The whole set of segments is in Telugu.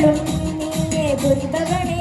മംഗളും നീയേ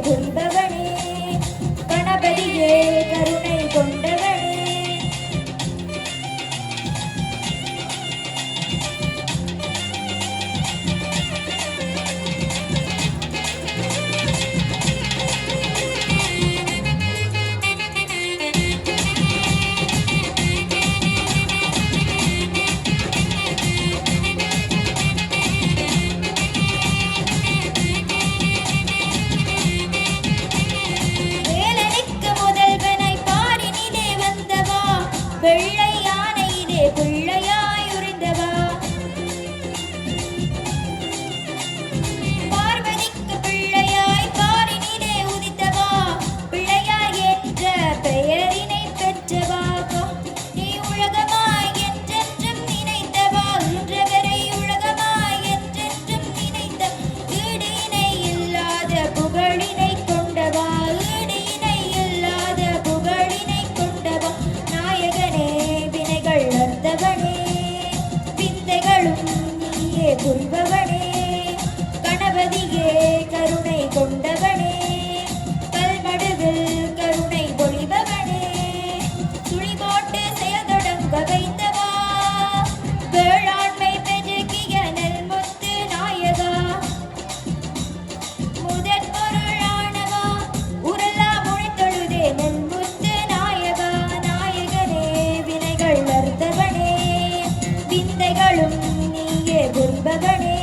Thank you. ಗೆರೆಗಳು ನೀಯೇ ಗುರಿಬಗಣೇ